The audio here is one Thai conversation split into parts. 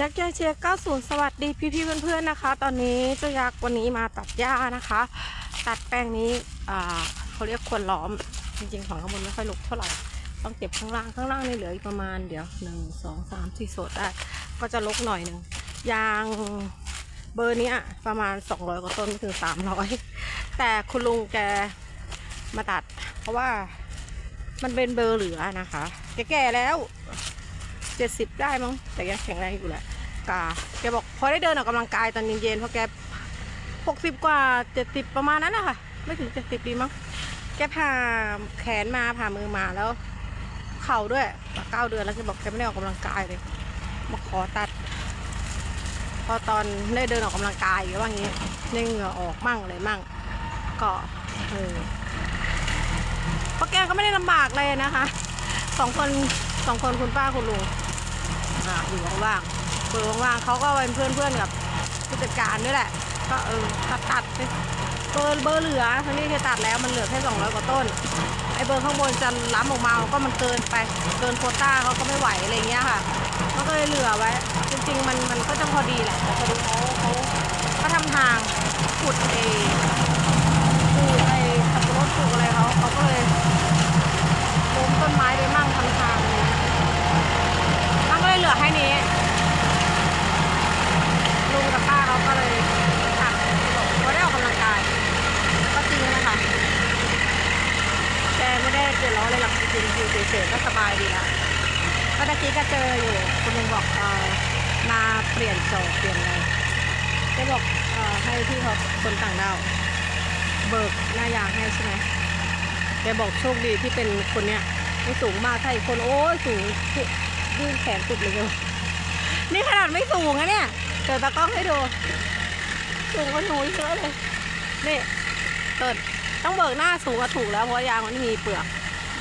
ยักษ์ยายเชียร์90 สวัสดีพี่พี่ๆเพื่อนๆนะคะ ตอนนี้เจ้ายักษ์วันนี้มาตัดหญ้านะคะ ตัดแป้งนี้เขาเรียกควรล้อม จริงๆของข้างบนไม่ค่อยลุกเท่าไหร่ต้องเก็บข้างล่างข้างล่างนี่เหลืออีกประมาณเดี๋ยวหนึ่งสองสามสี่โสดได้ก็จะลกหน่อยหนึ่งยางเบอร์นี้ประมาณ 200 กว่าต้นถึง 300 แต่คุณลุงแกมาตัด เพราะว่ามันเป็นเบอร์เหลือนะคะ แกแก่แล้ว เจ็ดสิบได้มั้งแต่ยังแข็งแรงอยู่แหละกาแกบอกพอได้เดินออกกำลังกายตอนเย็นๆเพราะแกหกสิบกว่าเจ็ดสิบประมาณนั้นนะคะไม่ถึงเจ็ดสิบดีมั้งแกผ่าแขนมาผ่ามือมาแล้ว เข่าด้วยเก้าเดือนแล้วแกบอกแกไม่ได้ออกกำลังกายเลยมาขอตัด พอตอนได้เดินออกกำลังกายก็ว่างี้ได้เหงื่อออกมั่งอะไรมั่ง ก็เออเพราะแกก็ไม่ได้ลำบากเลยนะคะสองคนสองคนคุณป้าคุณลุง อ่าอยู่ว่างๆเปิดว่างๆเขาก็เป็นเพื่อนๆกับผู้จัดการด้วยแหละ ก็เออตัดตัดไปเบอร์เบอร์เหลือทั้งนี้คือตัดแล้วมันเหลือแค่200กว่าต้นไอ้เบอร์ข้างบนจะล้ำออกมาก็มันเกินไปเกินโควต้าเขาก็ไม่ไหวอะไรเงี้ยค่ะมันก็เลยเหลือไว้ จริง ๆ มันมันก็จะพอดีแหละแต่พอดีเขาเขาเขาทำทางขุดเองปลูกไอ้สับปะรดปลูกอะไรเขาเขาก็เลยล้มต้นไม้ไปมั่งทำทางอะไรเงี้ย มันก็เลือให้นี้ลุงกับป้าเขาก็เลยตัดบอกว่าได้ออกกำลังกายก็จริงนะคะแกไม่ได้เดือดร้อนอะไรหรอกจริงๆอยู่เฉยๆก็สบายดีละก็ตะกี้ก็เจออยู่คุณลุงบอกเออมาเปลี่ยนโจเปลี่ยนอะไรแกบอกเออให้พี่เขาคนต่างดาวเบิกหน้ายางให้ใช่ไหมแกบอกโชคดีที่เป็นคนเนี้ยไม่สูงมากถ้าอีกคนโอ้ยสูง ยื่นแขนสุดเลยดียนี่ขนาดไม่สูงนะเนี่ยเดี๋ยวตากล้องให้ดู สูงกว่าหนูเยอะเลยนี่เกิดต้องเบิกหน้าสูงก็ถูกแล้วเพราะยางมันไม่มีเปลือก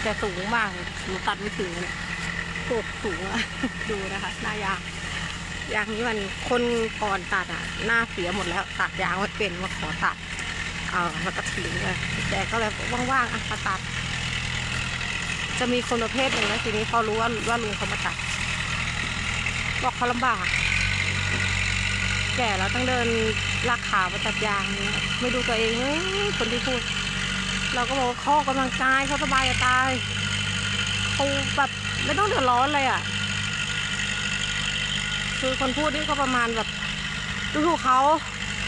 แต่สูงมากหนูตัดไม่ถึงเนี่ยสูงสูงอะดูนะคะ หน้ายางยางนี้มันคนก่อนตัดอะ หน้าเสียหมดแล้ว ตัดยางไม่เป็นมาขอตัดเอาแล้วก็ทิ้งเลยแต่ก็เลยว่างๆอะมาตัด จะมีคนประเภทหนึ่งแล้วทีนี้พอรู้ว่าว่าลุงเขามาตัด บอกเขาลำบาก แก่แล้วต้องเดินลากขามาตัดยางเนี้ยไม่ดูตัวเองเอ้ยคนที่พูด เราก็บอกว่าเขาออกกำลังกายเขาสบายจะตายเขาแบบไม่ต้องเดือดร้อนเลยอะ คือคนพูดนี่ก็ประมาณแบบดูถูกเขา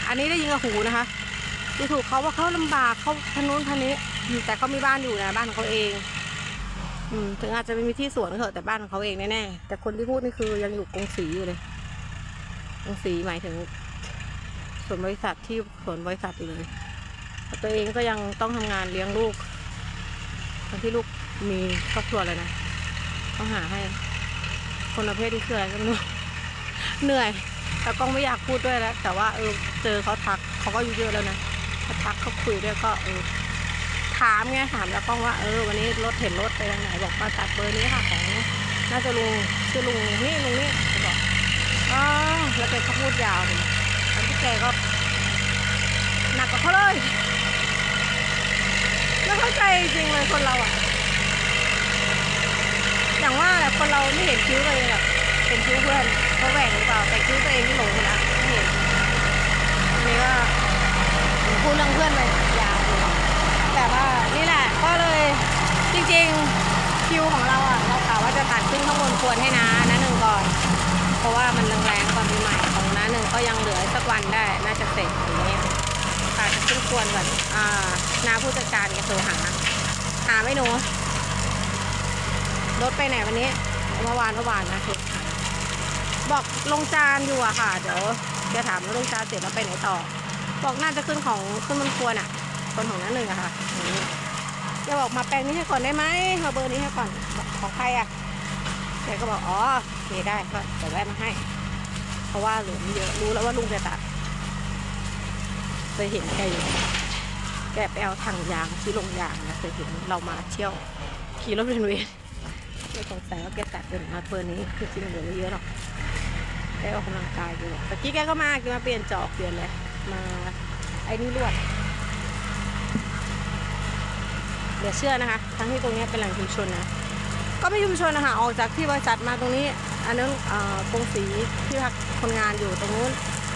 อันนี้ได้ยินกับหูนะคะดูถูกเขาว่าเขาลำบากเขาพนุนพนนี้แต่เขามีบ้านอยู่นะบ้านของเขาเอง ถึงอาจจะไม่มีที่สวนก็เถอะแต่บ้านของเขาเองแน่ๆแต่คนที่พูดนี่คือยังอยู่กรุงศรีอยู่เลยกรุงศรีหมายถึงส่วนบริษัทที่สวนบริษัทอยู่เลยต,ตัวเองก็ยังต้องทำงานเลี้ยงลูกทั้งที่ลูกมีครอบครัวเลยนะต้องหาให้ คนประเภทที่คืออะไรก็ไม่รู้เหนื่อยแต่ก็ไม่อยากพูดด้วยแล้วแต่ว่าเออเจอเขาทักเขาก็อายุเยอะแล้วนะเขาทักเขาคุยด้วยก็เออ ถามไงถามแล้วก็ว่าเออวันนี้รถเห็นรถไปทางไหนบอกมาตัดเบอร์นี้ค่ะของน่าจะลุงชื่อลุงนี่ลุงนี่เขาบอกอ๋อแล้วแกก็พูดยาวเลยตอนที่แกก็หนักกว่าเขาเลยไม่เข้าใจจริงเลยคนเราอะอย่างว่าแหละคนเราไม่เห็นคิ้วเลยแบบเป็นคิ้วเพื่อนเขาแหว่งหรือเปล่าแต่คิ้วตัวเองนี่หลงไปแล้วไม่เห็นอันนี้ก็พูดเรื่องเพื่อนไปยาวเลย แต่ว่านี่แหละก็เลยจ ริงๆคิวของเราอะ เรากะว่าจะตัดขึ้นข้างบนควรให้นะนะหนึ่งก่อน เพราะว่ามันแรงๆก่อนปีใหม่ของน้าหนึ่งก็ยังเหลือสักวันได้ น่าจะเสร็จอย่างนี้ตัดขึ้นควรก่อน อ่านาผู้จัดการแกโทรหา หาไม่หนูรถไปไหนวันนี้ เมื่อวานเมื่อวานนะคือบอกลงจานอยู่อะค่ะ เดี๋ยวแกถามว่าลงจานเสร็จแล้วไปไหนต่อ บอกน่าจะขึ้นของขึ้นบนควรอะคนของนั้นหนึ่งอะค่ะ จะบอกมาแปลงนี้ให้ก่อนได้ไหมมาเบอร์นี้ให้ก่อนของใครอะแกก็บอกอ๋อโอเคได้ก็เดี๋ยวแวะมาให้ เพราะว่าเหลือมเยอะรู้แล้วว่าลุงจะตัดเคยเห็นแกอยู่แกไปเอาถังยางที่ลงยางนะเคยเห็นเรามาเที่ยวขี่รถเป็นเวรไม่สงสัยว่าแกตัดเป็นมาเบอร์นี้คือจริงเหลือไม่เยอะหรอกแกออกกำลังกายอยู่ตะกี้แกก็มาแกมาเปลี่ยนจอกเปลี่ยนเลยมาไอ้นี่ลวด เดี๋ยวเชื่อนะคะ ทั้งที่ตรงนี้เป็นแหล่งชุมชนนะ ก็ไม่ชุมชนนะคะออกจากที่บริษัทมาตรงนี้ อันนั้นเอ่อกรงสีที่พักคนงานอยู่ตรงนู้น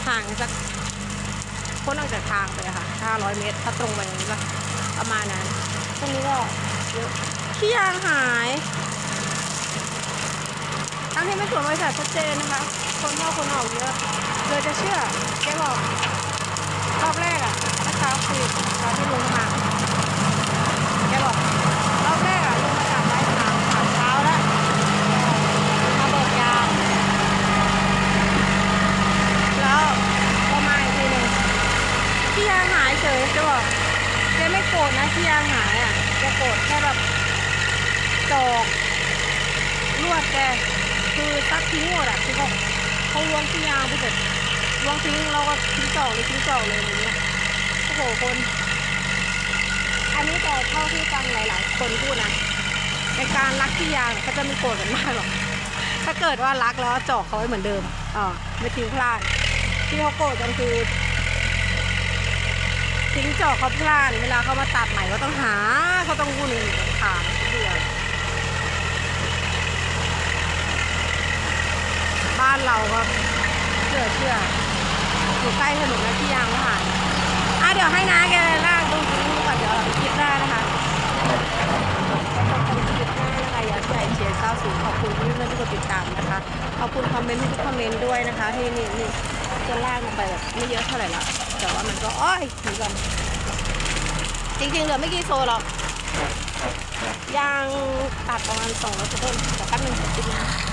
ห่างสักพ้นออกจากทางไปะค่ะ500 เมตร ถ้าตรงไปก็ประมาณนั้นตรงนี้ก็เยอะขี้ยางหายทั้งที่ไม่สวมบริษัทชัดเจนนะคะ คนเข้าคนออกเยอะ เลยจะเชื่อแกบอกรอบแรกอะนะคะคือตอนที่ลงมา แกบอกรอบแรกอะลงมาจากไร้สนามสามเช้าแล้วมาเบิกยางแล้วก็มาอีกทีหนึ่งที่ยางหายเฉยจะบอกแกไม่โกรธนะที่ยางหายอะแกโกรธแค่แบบจ อกลวดแกคือตัดทิ้งหมดอะคือเขาเขาล้วงที่ยางไปเสร็จล้วงทิ้งเราก็ทิ้งจอกเลยทิ้งจอกเลยอะไรเงี้ยโอ้โหคน อันนี้แต่เท่าที่ฟังหลายๆ คนพูดนะในการรักที่ยางเขาจะไม่โกรธกันมากหรอกถ้าเกิดว่ารักแล้วจอกเขาไว้เหมือนเดิมอ่าไม่ทิ้งพลาดที่เขาโกรธกันคือทิ้งจอกเขาพลาดเวลาเขามาตัดใหม่ก็ต้องหาเขาต้องวุ่นขาดทุกเดือ บ้านเราก็เชื่อเชื่ออยู่ใกล้ถนนแล้วที่ยางไม่หายอะเดี๋ยวให้น้าแกล่ากตรงนี้ก่อนเดี๋ยวเราไปคลิปหน้านะคะแล้วกันคลิปหน้านะคะอยาใส่เชียร์เก้าสิขอบคุณที่เพื่อนๆที่กดติดตามนะคะ ขอบคุณคอมเมนต์ทุกคอมเมนต์ด้วยนะคะที่นี่นี่จะลากลงไปแบบไม่เยอะเท่าไหร่ละแต่ว่ามันก็อ้อยเหมือนกันจริงๆเหลือไม่กี่โซหรอกยางตัดประมาณสองร้อยต้นแต่แป๊บนึงเดี๋ยวคิดนะ